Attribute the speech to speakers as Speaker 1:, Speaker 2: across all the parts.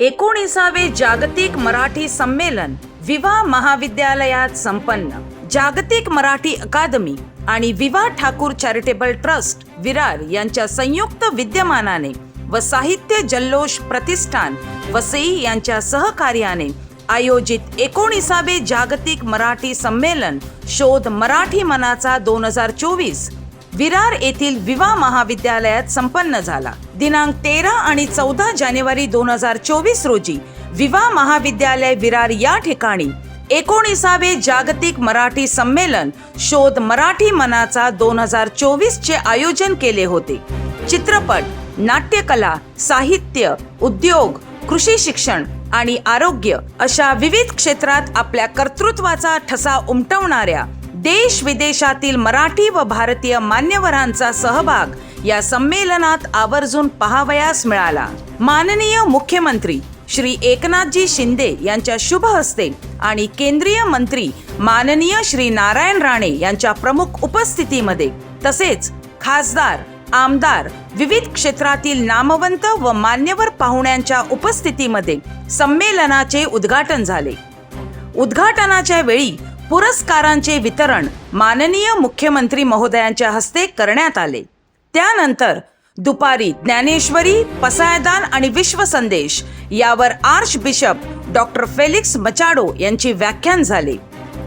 Speaker 1: एकोणीसावे जागतिक मराठी संमेलन विवा महाविद्यालयात संपन्न. जागतिक मराठी अकादमी आणि विवा ठाकूर चॅरिटेबल ट्रस्ट विरार यांच्या संयुक्त विद्यमानाने व साहित्य जल्लोष प्रतिष्ठान वसई यांच्या सहकार्याने आयोजित एकोणीसावे जागतिक मराठी संमेलन शोध मराठी मनाचा दोन हजार चोवीस विरार येथील विवा महाविद्यालयात संपन्न झाला. दिनांक तेरा आणि चौदा जानेवारी दोन हजार चोवीस रोजी विवा महाविद्यालय विरार या ठिकाणी एकोणीसावे जागतिक मराठी संमेलन शोध मराठी मनाचा दोन हजार चोवीस चे आयोजन केले होते. चित्रपट नाट्यकला साहित्य उद्योग कृषी शिक्षण आणि आरोग्य अशा विविध क्षेत्रात आपल्या कर्तृत्वाचा ठसा उमटवणाऱ्या देश विदेशातील मराठी व भारतीय मान्यवरांचा सहभाग या संमेलनात आवर्जून पहावयास मिळाला. माननीय मुख्यमंत्री श्री एकनाथजी शिंदे यांच्या शुभ हस्ते आणि केंद्रीय मंत्री माननीय श्री नारायण राणे यांच्या प्रमुख उपस्थितीमध्ये तसेच खासदार आमदार विविध क्षेत्रातील नामवंत व मान्यवर पाहुण्यांच्या उपस्थितीमध्ये संमेलनाचे उद्घाटन झाले. उद्घाटनाच्या वेळी पुरस्कारांचे वितरण माननीय मुख्यमंत्री महोदयांच्या हस्ते करण्यात आले. त्यानंतर दुपारी ज्ञानेश्वरी पसायदान आणि विश्वसंदेश यावर archbishop doctor Felix Machado यांची व्याख्यान झाले.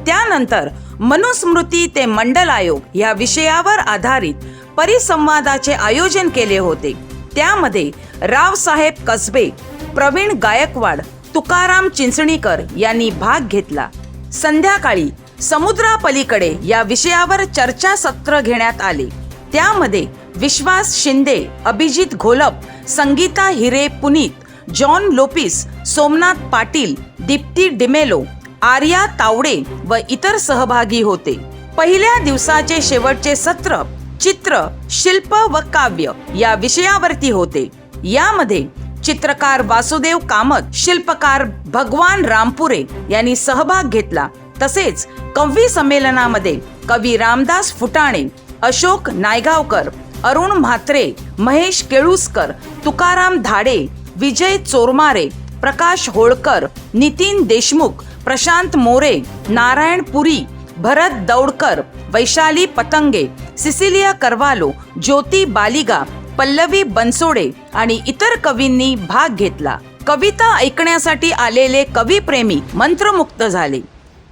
Speaker 1: त्यानंतर मनुस्मृती ते मंडल आयोग या विषयावर आधारित परिसंवादाचे आयोजन केले होते. त्यामध्ये रावसाहेब कसबे प्रवीण गायकवाड तुकाराम चिंचणीकर यांनी भाग घेतला. संध्याकाळी समुद्रापलीकडे या विषयावर चर्चासत्र घेण्यात आले. त्यामध्ये विश्वास शिंदे अभिजित घोलप संगीता हिरे पुनीत जॉन लोपिस सोमनाथ पाटील दीप्ती डिमेलो आर्या तावडे व इतर सहभागी होते. पहिल्या दिवसाचे शेवटचे सत्र चित्र शिल्प व काव्य या विषयावरती होते. यामध्ये चित्रकार वासुदेव कामत शिल्पकार भगवान रामपुरे यांनी सहभाग घेतला. तसेच कवी संमेलनामध्ये कवी रामदास फुटाणे अशोक नायगावकर अरुण म्हात्रे महेश केळुसकर तुकाराम धाडे विजय चोरमारे प्रकाश होळकर नितीन देशमुख प्रशांत मोरे नारायण पुरी भरत दौडकर वैशाली पतंगे सिसिलिया करवालो ज्योती बालिगा पल्लवी बनसोडे आणि इतर कवींनी भाग घेतला. कविता ऐकण्यासाठी आलेले कवीप्रेमी मंत्रमुक्त झाले.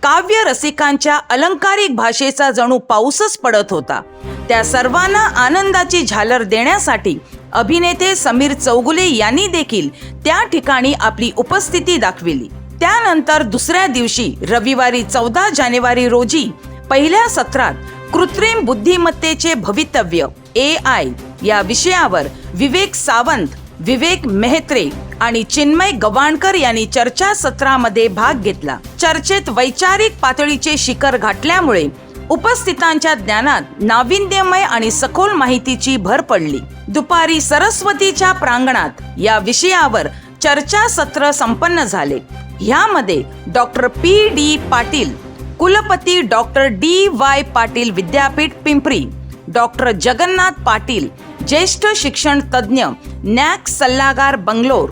Speaker 1: काव्य रसिकांच्या अलंकारिक भाषेचा जणू पाऊसच पडत होता. त्या सर्वांना आनंदाची झालर देण्यासाठी अभिनेते समीर चौगुले यांनी देखील त्या ठिकाणी आपली उपस्थिती दाखविली. त्यानंतर दुसऱ्या दिवशी रविवारी चौदा जानेवारी रोजी पहिल्या सत्रात कृत्रिम बुद्धिमत्तेचे भवितव्य ए आय या विषयावर विवेक सावंत विवेक मेहत्रे आणि चिन्मय गवाणकर यांनी चर्चासत्रामध्ये भाग घेतला. चर्चेत वैचारिक पातळीचे शिखर गाठल्यामुळे उपस्थितांच्या ज्ञानात नाविन्यमय आणि सखोल माहितीची भर पडली. दुपारी सरस्वतीच्या प्रांगणात या विषयावर चर्चासत्र संपन्न झाले. ह्यामध्ये डॉक्टर पी. डी. पाटील कुलपती डॉक्टर डी. वाय. पाटील विद्यापीठ पिंपरी डॉक्टर जगन्नाथ पाटील ज्येष्ठ शिक्षण तज्ज्ञ नॅक सल्लागार बंगलोर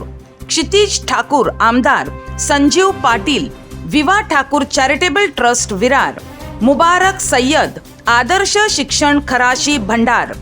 Speaker 1: क्षितिज ठाकूर आमदार संजीव पाटील विवा ठाकूर चॅरिटेबल ट्रस्ट विरार मुबारक सय्यद आदर्श शिक्षण खराशी भंडार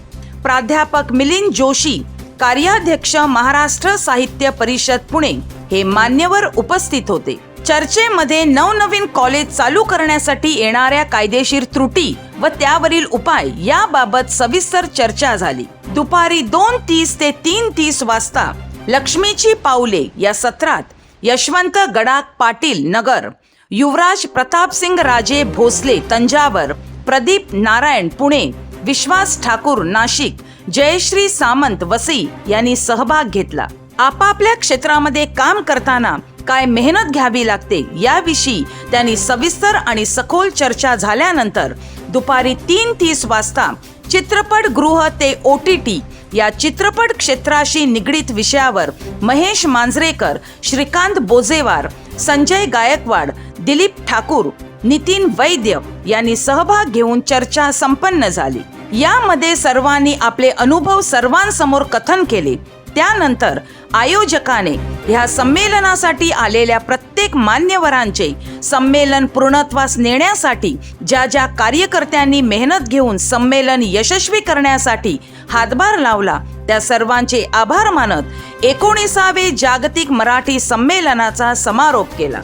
Speaker 1: प्राध्यापक मिलिंद जोशी कार्याध्यक्ष महाराष्ट्र साहित्य परिषद पुणे हे मान्यवर उपस्थित होते. चर्चेमध्ये नवनवीन कॉलेज चालू करण्यासाठी येणाऱ्या कायदेशीर त्रुटी व त्यावरील उपाय याबाबत सविस्तर चर्चा झाली. दुपारी दोन तीस ते तीन तीस वाजता लक्ष्मीची पाऊले या सत्रात यशवंत गडाक पाटील नगर युवराज प्रतापसिंग राजे भोसले तंजावर प्रदीप नारायण पुणे विश्वास ठाकूर नाशिक जयश्री सामंत वसई यांनी सहभाग घेतला. आपापल्या क्षेत्रामध्ये काम करताना काय मेहनत घ्यावी लागते याविषयी त्यांनी सविस्तर आणि सखोल चर्चा झाल्यानंतर दुपारी तीन तीस वाजता चित्रपट गृह ते ओ टी टी या चित्रपट क्षेत्राशी निगडीत विषयावर महेश मांजरेकर श्रीकांत बोजेवार संजय गायकवाड दिलीप ठाकूर नितीन वैद्य यांनी सहभाग घेऊन चर्चा संपन्न झाली. यामध्ये सर्वांनी आपले अनुभव सर्वांसमोर कथन केले. त्यानंतर आयोजकाने ह्या संमेलनासाठी आलेल्या प्रत्येक मान्यवरांचे संमेलन पूर्णत्वास नेण्यासाठी ज्या ज्या कार्यकर्त्यांनी मेहनत घेऊन संमेलन यशस्वी करण्यासाठी हातभार लावला त्या सर्वांचे आभार मानत एकोणीसावे जागतिक मराठी संमेलनाचा समारोप केला.